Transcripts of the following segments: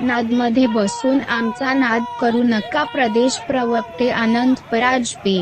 नादमध्ये बसून आमचा नाद करू नका प्रदेश प्रवक्ते आनंद पराजपे.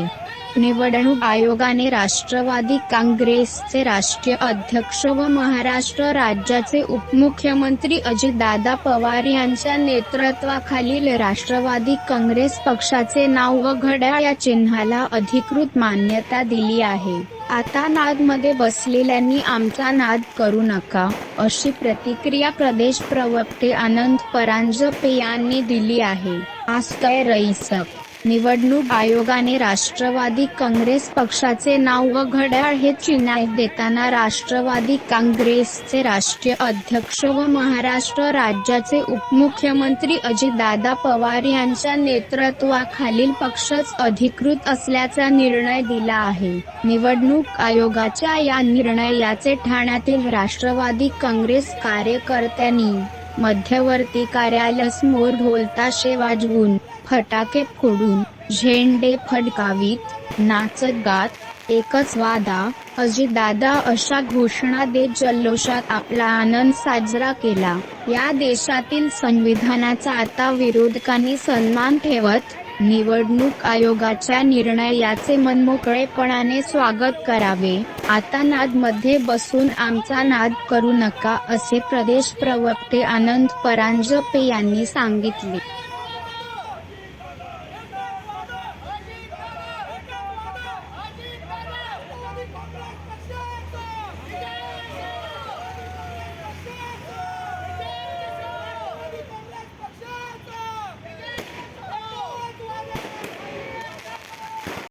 निवडणूक आयोगाने राष्ट्रवादी काँग्रेसचे राष्ट्रीय अध्यक्ष व महाराष्ट्र राज्याचे उपमुख्यमंत्री अजितदादा पवार यांच्या नेतृत्वाखालील राष्ट्रवादी काँग्रेस पक्षाचे नाव व घड्या या चिन्हाला अधिकृत मान्यता दिली आहे. आता नादमध्ये बसलेल्यांनी आमचा नाद करू नका अशी प्रतिक्रिया प्रदेश प्रवक्ते आनंद परांजपे यांनी दिली आहे. आज काय रईसक निवडणूक आयोगाने राष्ट्रवादी काँग्रेस पक्षाचे नाव व घड्याळ हे चिन्ह देताना राष्ट्रवादी काँग्रेसचे राष्ट्रीय अध्यक्ष व महाराष्ट्र राज्याचे उपमुख्यमंत्री अजितदादा पवार यांच्या नेतृत्वाखालील पक्षच अधिकृत असल्याचा निर्णय दिला आहे. निवडणूक आयोगाच्या या निर्णयाचे ठाण्यातील राष्ट्रवादी काँग्रेस कार्यकर्त्यांनी मध्यवर्ती कार्यालयासमोर ढोलताशे वाजवून फटाके फोडून झेंडे फडकावीत नाचत गात एकच वादा अजितदादा अशा घोषणा देत जल्लोषात आपला आनंद साजरा केला. या देशातील संविधानाचा आता विरोधकांनी सन्मान ठेवत निवडणूक आयोगाच्या निर्णयाचे मनमोकळेपणाने स्वागत करावे. आता नादमध्ये बसून आमचा नाद करू नका असे प्रदेश प्रवक्ते आनंद परांजपे यांनी सांगितले.